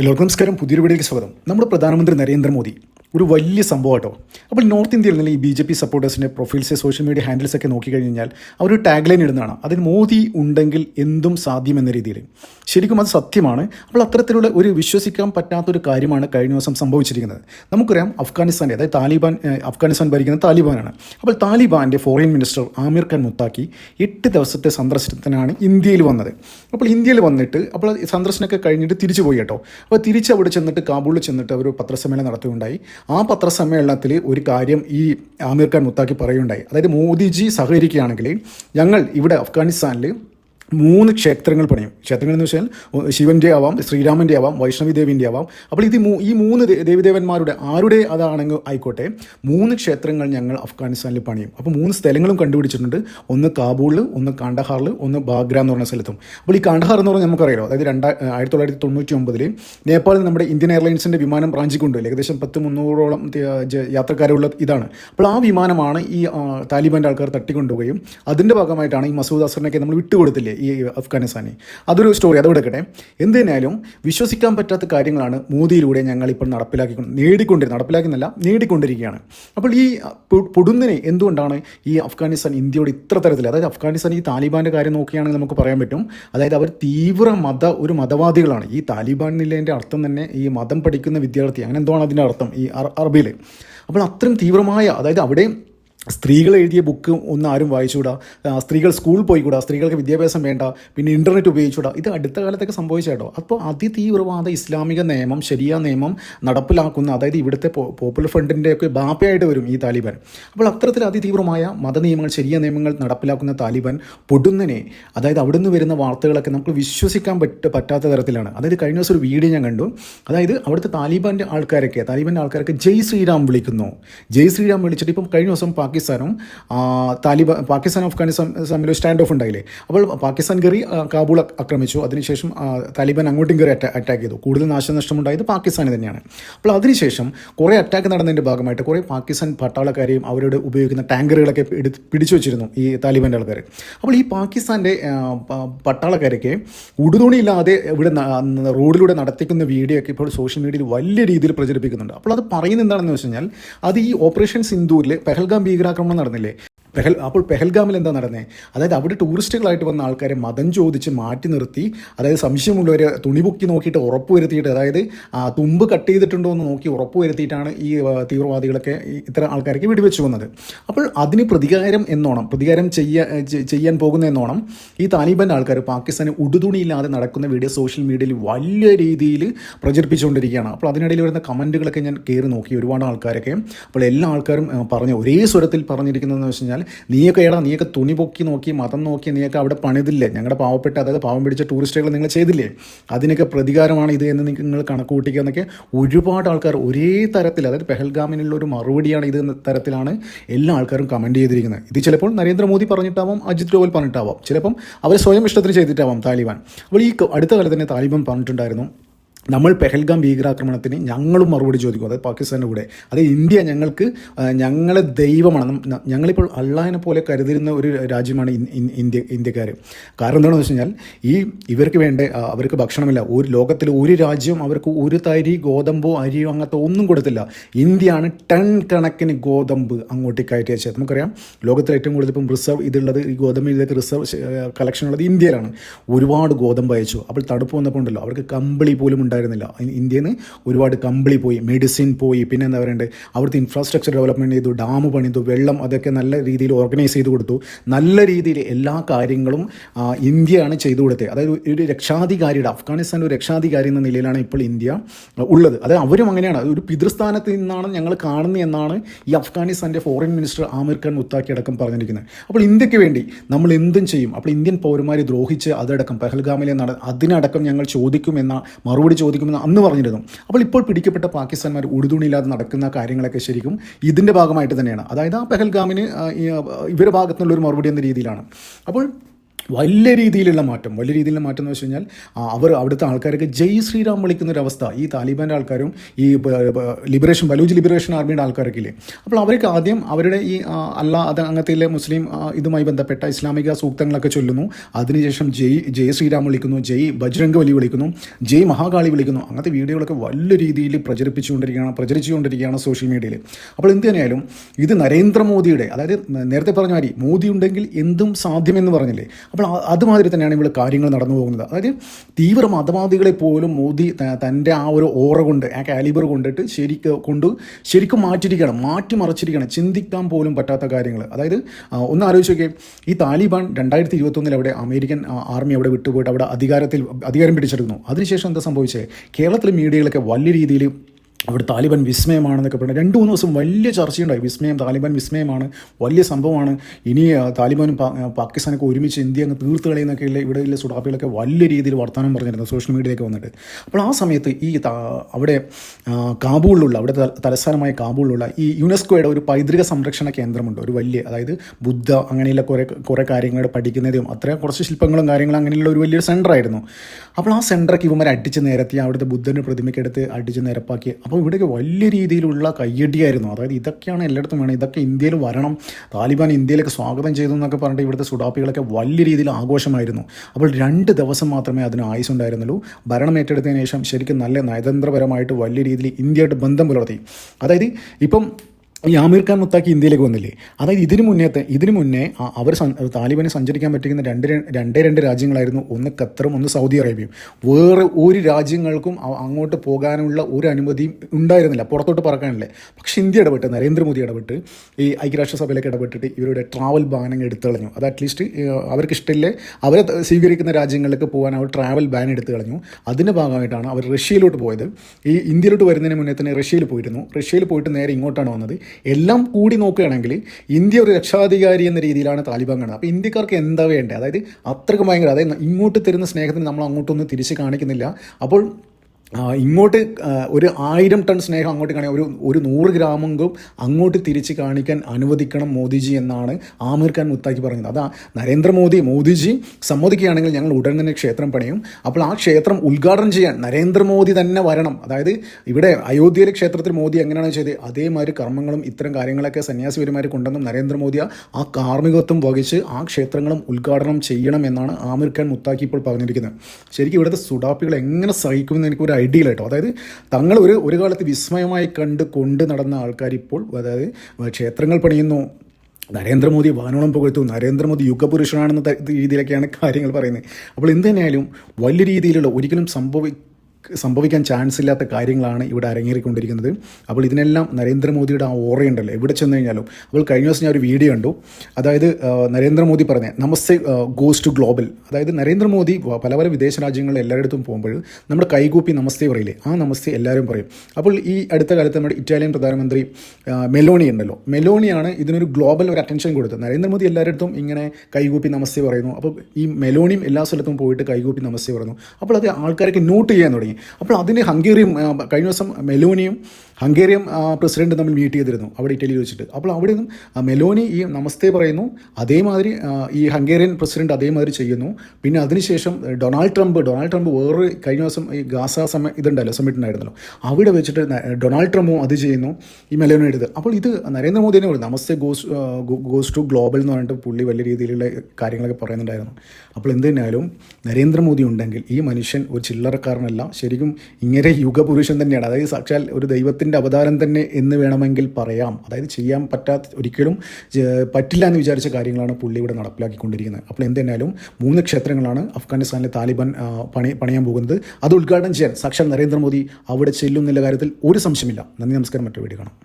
എല്ലാവർക്കും നമസ്കാരം. പുതിയൊരു വീഡിയോയിലേക്ക് സ്വാഗതം. നമ്മുടെ പ്രധാനമന്ത്രി നരേന്ദ്രമോദി. ഒരു വലിയ സംഭവം കേട്ടോ അപ്പോൾ നോർത്ത് ഇന്ത്യയിൽ നിന്ന് ഈ ബി ജെ പി സപ്പോർട്ടേഴ്സിന്റെ പ്രൊഫൈൽസ് സോഷ്യൽ മീഡിയ ഹാൻഡിൽസ് ഒക്കെ നോക്കിക്കഴിഞ്ഞാൽ അവർ ടാഗ് ലൈൻ ഇടുന്നതാണ്. അതിന് മോദി ഉണ്ടെങ്കിൽ എന്തും സാധ്യം എന്ന രീതിയിൽ. ശരിക്കും അത് സത്യമാണ്. അപ്പോൾ അത്തരത്തിലുള്ള ഒരു വിശ്വസിക്കാൻ പറ്റാത്തൊരു കാര്യമാണ് കഴിഞ്ഞ ദിവസം സംഭവിച്ചിരിക്കുന്നത്. നമുക്കറിയാം അഫ്ഗാനിസ്ഥാന്റെ അതായത് താലിബാൻ അഫ്ഗാനിസ്ഥാൻ ഭരിക്കുന്ന താലിബാനാണ്. അപ്പോൾ താലിബാന്റെ ഫോറിൻ മിനിസ്റ്റർ ആമിർ ഖാൻ മുത്താക്കി എട്ട് ദിവസത്തെ സന്ദർശനത്തിനാണ് ഇന്ത്യയിൽ വന്നത്. അപ്പോൾ ഇന്ത്യയിൽ വന്നിട്ട് അപ്പോൾ സന്ദർശനമൊക്കെ കഴിഞ്ഞിട്ട് തിരിച്ചു പോയി കേട്ടോ. അപ്പോൾ തിരിച്ച് അവിടെ ചെന്നിട്ട് കാബൂളിൽ ചെന്നിട്ട് അവർ പത്രസമ്മേളനം നടത്തുകയുണ്ടായി. ആ പത്രസമ്മേളനത്തിൽ ഒരു കാര്യം ഈ ആമിർ ഖാൻ മുത്താക്കി പറയുണ്ടായി അതായത് മോദിജി സഹകരിക്കുകയാണെങ്കിൽ ഞങ്ങൾ ഇവിടെ അഫ്ഗാനിസ്ഥാനിൽ മൂന്ന് ക്ഷേത്രങ്ങൾ പണിയും. ക്ഷേത്രങ്ങൾ എന്ന് വെച്ചാൽ ശിവന്റെ ആവാം ശ്രീരാമന്റെ ആവാം വൈഷ്ണവി ദേവിന്റെ ആവാം. അപ്പോൾ ഇത് ഈ മൂന്ന് ദേവിദേവന്മാരുടെ ആരുടെ അതാണെങ്കിൽ ആയിക്കോട്ടെ മൂന്ന് ക്ഷേത്രങ്ങൾ ഞങ്ങൾ അഫ്ഗാനിസ്ഥാനിൽ പണിയും. അപ്പോൾ മൂന്ന് സ്ഥലങ്ങളും കണ്ടുപിടിച്ചിട്ടുണ്ട്. ഒന്ന് കാബൂളിൽ ഒന്ന് കാണ്ടഹാറിൽ ഒന്ന് ബാഗ്ര എന്ന് പറഞ്ഞ സ്ഥലത്തും. അപ്പോൾ ഈ കാണ്ടഹാർ എന്ന് പറഞ്ഞാൽ നമുക്കറിയാലോ അതായത് രണ്ടാ ആയിരത്തി തൊള്ളായിരത്തി തൊണ്ണൂറ്റി ഒമ്പതിൽ നേപ്പാളിൽ നമ്മുടെ ഇന്ത്യൻ എയർലൈൻസിന്റെ വിമാനം റാഞ്ചി കൊണ്ടുപോയി ഏകദേശം പത്ത് മുന്നൂറോളം യാത്രക്കാരുള്ള ഇതാണ്. അപ്പോൾ ആ വിമാനമാണ് ഈ താലിബാന്റെ ആൾക്കാർ തട്ടിക്കൊണ്ടുപോവുകയും അതിന്റെ ഭാഗമായിട്ടാണ് ഈ മസൂദ് അസറിനൊക്കെ നമ്മൾ വിട്ടുകൊടുത്തില്ലേ ഈ അഫ്ഗാനിസ്ഥാനെ അതൊരു സ്റ്റോറി അതോടെ കിട്ടെ എന്തിനായാലും വിശ്വസിക്കാൻ പറ്റാത്ത കാര്യങ്ങളാണ് മോദിയിലൂടെ ഞങ്ങൾ ഇപ്പോൾ നടപ്പിലാക്കി നേടിക്കൊണ്ടിരുന്നത്. നടപ്പിലാക്കുന്നില്ല നേടിക്കൊണ്ടിരിക്കുകയാണ്. അപ്പോൾ ഈ പൊടുന്നിനെ എന്തുകൊണ്ടാണ് ഈ അഫ്ഗാനിസ്ഥാൻ ഇന്ത്യയോട് ഇത്ര തരത്തിൽ അതായത് അഫ്ഗാനിസ്ഥാൻ ഈ താലിബാന്റെ കാര്യം നോക്കുകയാണെങ്കിൽ നമുക്ക് പറയാൻ പറ്റും. അതായത് അവർ തീവ്ര മത ഒരു മതവാദികളാണ്. ഈ താലിബാൻ എന്നുള്ളതിന്റെ അർത്ഥം തന്നെ ഈ മതം പഠിക്കുന്ന വിദ്യാർത്ഥി. അങ്ങനെ എന്താണ് അതിന്റെ അർത്ഥം ഈ അറബിയിൽ? അപ്പോൾ അത്രയും തീവ്രമായ അതായത് അവിടെ സ്ത്രീകൾ എഴുതിയ ബുക്ക് ഒന്നും ആരും വായിച്ചുകൂടാ. സ്ത്രീകൾ സ്കൂളിൽ പോയിക്കൂടാ. സ്ത്രീകൾക്ക് വിദ്യാഭ്യാസം വേണ്ട. പിന്നെ ഇന്റർനെറ്റ് ഉപയോഗിച്ചുകൂടാ. ഇത് അടുത്ത കാലത്തൊക്കെ സംഭവിച്ചേട്ടോ അപ്പോൾ അതിതീവ്രവാദ ഇസ്ലാമിക നിയമം ശരിയ നിയമം നടപ്പിലാക്കുന്ന അതായത് ഇവിടുത്തെ പോപ്പുലർ ഫ്രണ്ടിന്റെ ഒക്കെ ബാപ്പയായിട്ട് വരും ഈ താലിബാൻ. അപ്പോൾ അത്തരത്തിൽ അതിതീവ്രമായ മതനിയമങ്ങൾ ശരിയ നിയമങ്ങൾ നടപ്പിലാക്കുന്ന താലിബാൻ പൊടുന്നനെ അതായത് അവിടുന്ന് വരുന്ന വാർത്തകളൊക്കെ നമുക്ക് വിശ്വസിക്കാൻ പറ്റ പറ്റാത്ത തരത്തിലാണ്. അതായത് കഴിഞ്ഞ ദിവസം ഒരു വീഡിയോ ഞാൻ കണ്ടു. അതായത് അവിടുത്തെ താലിബാന്റെ ആൾക്കാരൊക്കെ താലിബാന്റെ ആൾക്കാരൊക്കെ ജയ് ശ്രീറാം വിളിക്കുന്നു. ജയ് ശ്രീറാം വിളിച്ചിട്ട് ഇപ്പം കഴിഞ്ഞ ദിവസം പാകിസ്ഥാനും താലിബാൻ പാകിസ്ഥാൻ അഫ്ഗാനിസ്ഥാൻ തമ്മിൽ സ്റ്റാൻഡ് ഓഫ് ഉണ്ടായില്ലേ? അപ്പോൾ പാകിസ്ഥാൻ കയറി കാബൂൾ ആക്രമിച്ചു. അതിനുശേഷം താലിബാൻ അങ്ങോട്ടും കയറി അറ്റാ അറ്റാക്ക് ചെയ്തു. കൂടുതൽ നാശനഷ്ടമുണ്ടായത് പാകിസ്ഥാന് തന്നെയാണ്. അപ്പോൾ അതിനുശേഷം കുറേ അറ്റാക്ക് നടന്നതിന്റെ ഭാഗമായിട്ട് കുറേ പാകിസ്ഥാൻ പട്ടാളക്കാരെയും അവരോട് ഉപയോഗിക്കുന്ന ടാങ്കറുകളൊക്കെ എടുത്ത് പിടിച്ചു വെച്ചിരുന്നു ഈ താലിബാന്റെ ആൾക്കാർ അപ്പോൾ ഈ പാകിസ്ഥാന്റെ പട്ടാളക്കാരൊക്കെ ഉടുതുണിയില്ലാതെ ഇവിടെ റോഡിലൂടെ നടത്തിക്കുന്ന വീഡിയോ ഒക്കെ ഇപ്പോൾ സോഷ്യൽ മീഡിയയിൽ വലിയ രീതിയിൽ പ്രചരിപ്പിക്കുന്നുണ്ട്. അപ്പോൾ അത് പറയുന്നത് എന്താണെന്ന് വെച്ച് കഴിഞ്ഞാൽ അത് ഈ ഓപ്പറേഷൻ സിന്ദൂരിൽ പെഹൽഗാം ഭീകരാക്രമണം നടന്നില്ലേ? പെഹൽ അപ്പോൾ പെഹൽഗാമിൽ എന്താ നടന്നത് അതായത് അവിടെ ടൂറിസ്റ്റുകളായിട്ട് വന്ന ആൾക്കാരെ മതം ചോദിച്ച് മാറ്റി നിർത്തി അതായത് സംശയമുള്ളവരെ തുണി പൊക്കി നോക്കിയിട്ട് ഉറപ്പ് വരുത്തിയിട്ട് അതായത് തുമ്പ് കട്ട് ചെയ്തിട്ടുണ്ടോ എന്ന് നോക്കി ഉറപ്പ് വരുത്തിയിട്ടാണ് ഈ തീവ്രവാദികളൊക്കെ ഇത്തരം ആൾക്കാർക്ക് വെടിവെച്ച് വന്നത്. അപ്പോൾ അതിന് പ്രതികാരം എന്നോണം പ്രതികാരം ചെയ്യാൻ പോകുന്ന എന്നോണം ഈ താലിബാൻ ആൾക്കാർ പാകിസ്ഥാന് ഉടുതുണിയില്ലാതെ നടക്കുന്ന വീഡിയോ സോഷ്യൽ മീഡിയയിൽ വലിയ രീതിയിൽ പ്രചരിപ്പിച്ചുകൊണ്ടിരിക്കുകയാണ്. അപ്പോൾ അതിനിടയിൽ വരുന്ന കമന്റുകളൊക്കെ ഞാൻ കയറി നോക്കി ഒരുപാട് ആൾക്കാരൊക്കെ. അപ്പോൾ എല്ലാ ആൾക്കാരും പറഞ്ഞു ഒരേ സ്വരത്തിൽ പറഞ്ഞിരിക്കുന്നതെന്ന് വെച്ച് കഴിഞ്ഞാൽ നീയൊക്കെ ഏടാ നീയൊക്കെ തുണി പൊക്കി നോക്കി മതം നോക്കി നീയൊക്കെ അവിടെ പണിതില്ലേ? ഞങ്ങളുടെ പാവപ്പെട്ട അതായത് പാവം പിടിച്ച ടൂറിസ്റ്റുകൾ നിങ്ങൾ ചെയ്തില്ലേ? അതിനൊക്കെ പ്രതികാരമാണ് ഇത് എന്ന് നിങ്ങൾ കണക്ക് കൂട്ടിക്കുക എന്നൊക്കെ ഒരുപാട് ആൾക്കാർ ഒരേ തരത്തിൽ അതായത് പെഹൽഗാമിനുള്ള ഒരു മറുപടിയാണ് ഇത് തരത്തിലാണ് എല്ലാ ആൾക്കാരും കമന്റ് ചെയ്തിരിക്കുന്നത്. ഇത് ചിലപ്പോൾ നരേന്ദ്രമോദി പറഞ്ഞിട്ടാവാം അജിത് ഡോവൽ പറഞ്ഞിട്ടാവാം. ചിലപ്പം അവർ സ്വയം ഇഷ്ടത്തിന് ചെയ്തിട്ടാവാം താലിബാൻ. അപ്പോൾ ഈ അടുത്ത കാലത്ത് തന്നെ താലിബാൻ പറഞ്ഞിട്ടുണ്ടായിരുന്നു. നമ്മൾ പെഹൽഗാം ഭീകരാക്രമണത്തിന് ഞങ്ങളും മറുപടി ചോദിക്കും. അതായത് പാകിസ്ഥാന്റെ കൂടെ. അത് ഇന്ത്യ ഞങ്ങൾക്ക് ഞങ്ങളെ ദൈവമാണ്. ഞങ്ങളിപ്പോൾ അള്ളാഹിനെ പോലെ കരുതിരുന്ന ഒരു രാജ്യമാണ് ഇന്ത്യ ഇന്ത്യക്കാർ കാരണം എന്താണെന്ന് വെച്ച് കഴിഞ്ഞാൽ ഈ ഇവർക്ക് വേണ്ട അവർക്ക് ഭക്ഷണമില്ല. ഒരു ലോകത്തിൽ ഒരു രാജ്യവും അവർക്ക് ഒരു തരി ഗോതമ്പോ അരിയോ അങ്ങനത്തെ ഒന്നും കൊടുത്തില്ല. ഇന്ത്യയാണ് ടൺ കണക്കിന് ഗോതമ്പ് അങ്ങോട്ട് കയറ്റി അയച്ചത്. നമുക്കറിയാം ലോകത്തിൽ ഏറ്റവും കൂടുതൽ ഇപ്പം റിസർവ് ഇതുള്ളത് ഈ ഗോതമ്പ് ഇതിലേക്ക് റിസർവ് കളക്ഷൻ ഉള്ളത് ഇന്ത്യയിലാണ്. ഒരുപാട് ഗോതമ്പ് അയച്ചു. അപ്പോൾ തണുപ്പ് വന്നപ്പോൾ ഉണ്ടല്ലോ അവർക്ക് കമ്പിളി പോലും ഉണ്ടായിരുന്നില്ല. ഇന്ത്യയിൽ നിന്ന് ഒരുപാട് കമ്പിളി പോയി മെഡിസിൻ പോയി പിന്നെ എന്താ പറയണ്ടേ അവിടുത്തെ ഇൻഫ്രാസ്ട്രക്ചർ ഡെവലപ്മെന്റ് ചെയ്തു ഡാം പണിതു വെള്ളം അതൊക്കെ നല്ല രീതിയിൽ ഓർഗനൈസ് ചെയ്ത് കൊടുത്തു. നല്ല രീതിയിൽ എല്ലാ കാര്യങ്ങളും ഇന്ത്യയാണ് ചെയ്തു കൊടുത്തത്. അതായത് ഒരു രക്ഷാധികാരിയുടെ അഫ്ഗാനിസ്ഥാന്റെ ഒരു രക്ഷാധികാരി എന്ന നിലയിലാണ് ഇപ്പോൾ ഇന്ത്യ ഉള്ളത്. അതായത് അവരും അങ്ങനെയാണ്. ഒരു പിതൃസ്ഥാനത്ത് നിന്നാണ് ഞങ്ങൾ കാണുന്നത് എന്നാണ് ഈ അഫ്ഗാനിസ്ഥാന്റെ ഫോറിൻ മിനിസ്റ്റർ ആമിർ ഖാൻ മുത്താക്കി അടക്കം പറഞ്ഞിരിക്കുന്നത്. അപ്പോൾ ഇന്ത്യയ്ക്ക് വേണ്ടി നമ്മൾ എന്തും ചെയ്യും. അപ്പോൾ ഇന്ത്യൻ പൗരന്മാരെ ദ്രോഹിച്ച് അതടക്കം പെഹൽഗാമിലെ നട അതിനടക്കം ഞങ്ങൾ ചോദിക്കും എന്ന മറുപടി ചോദിക്കുമെന്ന് അന്ന് പറഞ്ഞിരുന്നു. അപ്പോൾ ഇപ്പോൾ പിടിക്കപ്പെട്ട പാകിസ്ഥാൻമാർ ഉടുതുണിയില്ലാതെ നടക്കുന്ന കാര്യങ്ങളൊക്കെ ശരിക്കും ഇതിന്റെ ഭാഗമായിട്ട് തന്നെയാണ്. അതായത് ആ പെഹൽഗാമിന് ഇവരുടെ ഭാഗത്തുനിന്നുള്ള ഒരു മറുപടി എന്ന രീതിയിലാണ്. അപ്പോൾ വലിയ രീതിയിലുള്ള മാറ്റം. വലിയ രീതിയിലുള്ള മാറ്റം എന്ന് വെച്ച് കഴിഞ്ഞാൽ അവർ അവിടുത്തെ ആൾക്കാരൊക്കെ ജയ് ശ്രീറാം വിളിക്കുന്ന ഒരു അവസ്ഥ. ഈ താലിബാന്റെ ആൾക്കാരും ഈ ലിബറേഷൻ ബലൂജ് ലിബറേഷൻ ആർമിയുടെ ആൾക്കാരൊക്കെ ഇല്ലേ? അപ്പോൾ അവർക്ക് ആദ്യം അവരുടെ ഈ അല്ലാ അത് അങ്ങനത്തെ മുസ്ലിം ഇതുമായി ബന്ധപ്പെട്ട ഇസ്ലാമിക സൂക്തങ്ങളൊക്കെ ചൊല്ലുന്നു. അതിനുശേഷം ജയ് ജയ് ശ്രീറാം വിളിക്കുന്നു ജയ് ബജ്രംഗ് വലി വിളിക്കുന്നു ജയ് മഹാകാളി വിളിക്കുന്നു. അങ്ങനത്തെ വീഡിയോകളൊക്കെ വലിയ രീതിയിൽ പ്രചരിപ്പിച്ചുകൊണ്ടിരിക്കുകയാണ് പ്രചരിച്ചുകൊണ്ടിരിക്കുകയാണ് സോഷ്യൽ മീഡിയയിൽ. അപ്പോൾ എന്ത് തന്നെയായാലും ഇത് നരേന്ദ്രമോദിയുടെ അതായത് നേരത്തെ പറഞ്ഞ മാതിരി മോദി ഉണ്ടെങ്കിൽ എന്തും സാധ്യമെന്ന് പറഞ്ഞില്ലേ? അപ്പോൾ അതുമാതിരി തന്നെയാണ് ഇവിടെ കാര്യങ്ങൾ നടന്നു പോകുന്നത്. അതായത് തീവ്ര മതവാദികളെ പോലും മോദി തന്റെ ആ ഒരു ഓറ കൊണ്ട് ആ കാലിബർ കൊണ്ടിട്ട് ശരിക്ക് കൊണ്ട് ശരിക്കും മാറ്റിയിരിക്കുകയാണ് മാറ്റിമറിച്ചിരിക്കുകയാണ് ചിന്തിക്കാൻ പോലും പറ്റാത്ത കാര്യങ്ങൾ. അതായത് ഒന്ന് ആലോചിച്ച് നോക്കിയേ ഈ താലിബാൻ രണ്ടായിരത്തി ഇരുപത്തൊന്നിൽ അവിടെ അമേരിക്കൻ ആർമി അവിടെ വിട്ടുപോയിട്ട് അവിടെ അധികാരത്തിൽ അധികാരം പിടിച്ചെടുക്കുന്നു. അതിനുശേഷം എന്താ സംഭവിച്ചത് കേരളത്തിലെ മീഡിയകളൊക്കെ വലിയ രീതിയിൽ അവിടെ താലിബാൻ വിസ്മയമാണെന്നൊക്കെ പറഞ്ഞു രണ്ട് മൂന്ന് ദിവസം വലിയ ചർച്ചയുണ്ടായി. വിസ്മയം താലിബാൻ വിസ്മയമാണ് വലിയ സംഭവമാണ്. ഇനി താലിബാനും പാകിസ്ഥാനൊക്കെ ഒരുമിച്ച് ഇന്ത്യ അങ്ങ് തീർത്ത് കളയുന്നൊക്കെയുള്ള ഇവിടെയുള്ള സുഡാപ്പികളൊക്കെ വലിയ രീതിയിൽ വർത്തമാനം പറഞ്ഞിരുന്നു സോഷ്യൽ മീഡിയയിലേക്ക് വന്നിട്ട്. അപ്പോൾ ആ സമയത്ത് ഈ അവിടെ കാബൂളിലുള്ള അവിടെ തലസ്ഥാനമായ കാബൂളിലുള്ള ഈ യുനെസ്കോയുടെ ഒരു പൈതൃക സംരക്ഷണ കേന്ദ്രമുണ്ട്. ഒരു വലിയ അതായത് ബുദ്ധ അങ്ങനെയുള്ള കുറേ കുറേ കാര്യങ്ങൾ പഠിക്കുന്നതും അത്ര കുറച്ച് ശില്പങ്ങളും കാര്യങ്ങളും അങ്ങനെയുള്ള ഒരു വലിയൊരു സെന്ററായിരുന്നു അപ്പോൾ ആ സെന്ററൊക്കെ ഇവന്മാർ അടിച്ച് നിരത്തി അവിടുത്തെ ബുദ്ധന്റെ പ്രതിമയ്ക്കെടുത്ത് അടിച്ച് നിരപ്പാക്കി. അപ്പോൾ ഇവിടെയൊക്കെ വലിയ രീതിയിലുള്ള കയ്യടിയായിരുന്നു. അതായത് ഇതൊക്കെയാണ് എല്ലായിടത്തും വേണം. ഇതൊക്കെ ഇന്ത്യയിൽ വരണം. താലിബാൻ ഇന്ത്യയിലേക്ക് സ്വാഗതം ചെയ്തു എന്നൊക്കെ പറഞ്ഞിട്ട് ഇവിടുത്തെ സുഡാപ്പികളൊക്കെ വലിയ രീതിയിൽ ആഘോഷമായിരുന്നു. അപ്പോൾ രണ്ട് ദിവസം മാത്രമേ അതിന് ആയുസ് ഉണ്ടായിരുന്നുള്ളൂ. ഭരണം ഏറ്റെടുത്തതിന് ശേഷം ശരിക്കും നല്ല നയതന്ത്രപരമായിട്ട് വലിയ രീതിയിൽ ഇന്ത്യയായിട്ട് ബന്ധം പുലർത്തി. അതായത് ഇപ്പം ഈ ആമീർ ഖാൻ മുത്താക്കി ഇന്ത്യയിലേക്ക് വന്നില്ലേ? അതായത് ഇതിനു മുന്നേത്തെ ഇതിനു മുന്നേ അവർ താലിബാനെ സഞ്ചരിക്കാൻ പറ്റിക്കുന്ന രണ്ട് രണ്ടേ രണ്ട് രാജ്യങ്ങളായിരുന്നു ഒന്ന് ഖത്തറും ഒന്ന് സൗദി അറേബ്യയും. വേറെ ഒരു രാജ്യങ്ങൾക്കും അങ്ങോട്ട് പോകാനുള്ള ഒരു അനുമതിയും ഉണ്ടായിരുന്നില്ല. പുറത്തോട്ട് പറക്കാനില്ല. പക്ഷേ ഇന്ത്യ ഇടപെട്ട് നരേന്ദ്രമോദി ഇടപെട്ട് ഈ ഐക്യരാഷ്ട്രസഭയിലേക്ക് ഇടപെട്ടിട്ട് ഇവരുടെ ട്രാവൽ ബാൻ എടുത്തു കളഞ്ഞു അത് അറ്റ്ലീസ്റ്റ് അവർക്ക് ഇഷ്ടമില്ലേ അവരെ സ്വീകരിക്കുന്ന രാജ്യങ്ങളിലേക്ക് പോകാൻ അവർ ട്രാവൽ ബാൻ എടുത്തു കളഞ്ഞു അതിന്റെ ഭാഗമായിട്ടാണ് അവർ റഷ്യയിലോട്ട് പോയത്. ഈ ഇന്ത്യയിലോട്ട് വരുന്നതിന് മുന്നേ തന്നെ റഷ്യയിൽ പോയിരുന്നു. റഷ്യയിൽ പോയിട്ട് നേരെ ഇങ്ങോട്ടാണ് വന്നത്. എല്ലാം കൂടി നോക്കുകയാണെങ്കിൽ ഇന്ത്യ ഒരു രക്ഷാധികാരി എന്ന രീതിയിലാണ് താലിബാൻ കാണുന്നത്. അപ്പോൾ ഇന്ത്യക്കാർക്ക് എന്താ വേണ്ടത്? അതായത് അത്രയ്ക്ക് ഭയങ്കര അതായത് ഇങ്ങോട്ട് തരുന്ന സ്നേഹത്തിന് നമ്മൾ അങ്ങോട്ടൊന്നും തിരിച്ച് കാണിക്കുന്നില്ല. അപ്പോൾ ഇങ്ങോട്ട് ഒരു ആയിരം ടൺ സ്നേഹം അങ്ങോട്ട് കാണിക്കാൻ ഒരു ഒരു നൂറ് ഗ്രാമെങ്കിലും അങ്ങോട്ട് തിരിച്ച് കാണിക്കാൻ അനുവദിക്കണം മോദിജി എന്നാണ് ആമിർ ഖാൻ മുത്താക്കി പറഞ്ഞത്. അതാ നരേന്ദ്രമോദി മോദിജി സമ്മതിക്കുകയാണെങ്കിൽ ഞങ്ങൾ ഉടൻ തന്നെ ക്ഷേത്രം പണിയും. അപ്പോൾ ആ ക്ഷേത്രം ഉദ്ഘാടനം ചെയ്യാൻ നരേന്ദ്രമോദി തന്നെ വരണം. അതായത് ഇവിടെ അയോധ്യയിലെ ക്ഷേത്രത്തിൽ മോദി എങ്ങനെയാണ് ചെയ്തത്? അതേമാതിരി കർമ്മങ്ങളും ഇത്തരം കാര്യങ്ങളൊക്കെ സന്യാസിപരിമാർ കൊണ്ടുവന്നും നരേന്ദ്രമോദി ആ കാർമ്മികത്വം വഹിച്ച് ആ ക്ഷേത്രങ്ങളും ഉദ്ഘാടനം ചെയ്യണം എന്നാണ് ആമിർ ഖാൻ മുത്താക്കി ഇപ്പോൾ പറഞ്ഞിരിക്കുന്നത്. ശരിക്കും ഇവിടുത്തെ സുഡാപ്പികൾ എങ്ങനെ സഹിക്കുമെന്ന് എനിക്കൊരു ഐഡിയ ഇല്ല കേട്ടോ അതായത് തങ്ങൾ ഒരു ഒരു കാലത്ത് വിസ്മയമായി കണ്ട് കൊണ്ട് നടന്ന ആൾക്കാർ ഇപ്പോൾ അതായത് ക്ഷേത്രങ്ങൾ പണിയുന്നു നരേന്ദ്രമോദി വാനോളം പുകഴ്ത്തു നരേന്ദ്രമോദി യുഗപുരുഷനാണെന്ന രീതിയിലൊക്കെയാണ് കാര്യങ്ങൾ പറയുന്നത്. അപ്പോൾ എന്ത് തന്നെയായാലും വലിയ രീതിയിലുള്ള ഒരിക്കലും സംഭവി സംഭവിക്കാൻ ചാൻസ് ഇല്ലാത്ത കാര്യങ്ങളാണ് ഇവിടെ അരങ്ങേറിക്കൊണ്ടിരിക്കുന്നത്. അപ്പോൾ ഇതിനെല്ലാം നരേന്ദ്രമോദിയുടെ ആ ഓറയുണ്ടല്ലോ എവിടെ ചെന്ന് കഴിഞ്ഞാലും. അപ്പോൾ കഴിഞ്ഞ ദിവസം ഞാൻ ഒരു വീഡിയോ കണ്ടു. അതായത് നരേന്ദ്രമോദി പറഞ്ഞ നമസ്തേ ഗോസ് ടു ഗ്ലോബൽ. അതായത് നരേന്ദ്രമോദി പല പല വിദേശ രാജ്യങ്ങളിൽ എല്ലായിടത്തും പോകുമ്പോൾ നമ്മുടെ കൈകൂപ്പി നമസ്തേ പറയില്ലേ? ആ നമസ്തേ എല്ലാവരും പറയും. അപ്പോൾ ഈ അടുത്ത കാലത്ത് നമ്മുടെ ഇറ്റാലിയൻ പ്രധാനമന്ത്രി മെലോണി ഉണ്ടല്ലോ. മെലോണിയാണ് ഇതിനൊരു ഗ്ലോബൽ ഒരു അറ്റൻഷൻ കൊടുത്തത്. നരേന്ദ്രമോദി എല്ലായിടത്തും ഇങ്ങനെ കൈകൂപ്പി നമസ്തേ പറയുന്നു. അപ്പോൾ ഈ മെലോണിയും എല്ലാ സ്ഥലത്തും പോയിട്ട് കൈകൂപ്പി നമസ്തേ പറയുന്നു. അപ്പോൾ അത് ആൾക്കാരൊക്കെ നോട്ട് ചെയ്യാൻ തുടങ്ങി. അപ്പോൾ അതിന് ഹംഗേറിയും കഴിഞ്ഞ ദിവസം മെലോണിയും ഹംഗേറിയൻ പ്രസിഡന്റ് തമ്മിൽ മീറ്റ് ചെയ്തിരുന്നു അവിടെ ഇറ്റലിയിൽ വെച്ചിട്ട്. അപ്പോൾ അവിടെ നിന്നും മെലോനി ഈ നമസ്തേ പറയുന്നു അതേമാതിരി ഈ ഹംഗേറിയൻ പ്രസിഡന്റ് അതേമാതിരി ചെയ്യുന്നു. പിന്നെ അതിനുശേഷം ഡൊണാൾഡ് ട്രംപ് ഡൊണാൾഡ് ട്രംപ് വേറൊരു കഴിഞ്ഞ ദിവസം ഈ ഗാസ സമ ഇതുണ്ടല്ലോ സമ്മിറ്റ് ഉണ്ടായിരുന്നല്ലോ. അവിടെ വെച്ചിട്ട് ഡൊണാൾഡ് ട്രംപും അത് ചെയ്യുന്നു ഈ മെലോനി എടുത്ത്. അപ്പോൾ ഇത് നരേന്ദ്രമോദി തന്നെ പറയുന്നു namaste goes goes to global എന്ന് പറഞ്ഞിട്ട് പുള്ളി വലിയ രീതിയിലുള്ള കാര്യങ്ങളൊക്കെ പറയുന്നുണ്ടായിരുന്നു. അപ്പോൾ എന്ത് തന്നെയാലും നരേന്ദ്രമോദി ഉണ്ടെങ്കിൽ ഈ മനുഷ്യൻ ഒരു ചില്ലറക്കാരനല്ല. ശരിക്കും ഇങ്ങനെ യുഗപുരുഷൻ തന്നെയാണ്. അതായത് സാക്ഷാൽ ഒരു ദൈവത്തിന്റെ അവതാരം തന്നെ എന്ന് വേണമെങ്കിൽ പറയാം. അതായത് ചെയ്യാൻ പറ്റാത്ത ഒരിക്കലും പറ്റില്ല എന്ന് വിചാരിച്ച കാര്യങ്ങളാണ് പുള്ളി ഇവിടെ നടപ്പിലാക്കിക്കൊണ്ടിരിക്കുന്നത്. അപ്പോൾ എന്തായാലും മൂന്ന് ക്ഷേത്രങ്ങളാണ് അഫ്ഗാനിസ്ഥാനിലെ താലിബാൻ പണി പണിയാൻ പോകുന്നത്. അത് ഉദ്ഘാടനം ചെയ്യാൻ സാക്ഷാൽ നരേന്ദ്രമോദി അവിടെ ചെല്ലും എന്നുള്ള കാര്യത്തിൽ ഒരു സംശയമില്ല. നന്ദി നമസ്കാരം. മറ്റൊരു വീഡിയോ കാണാം.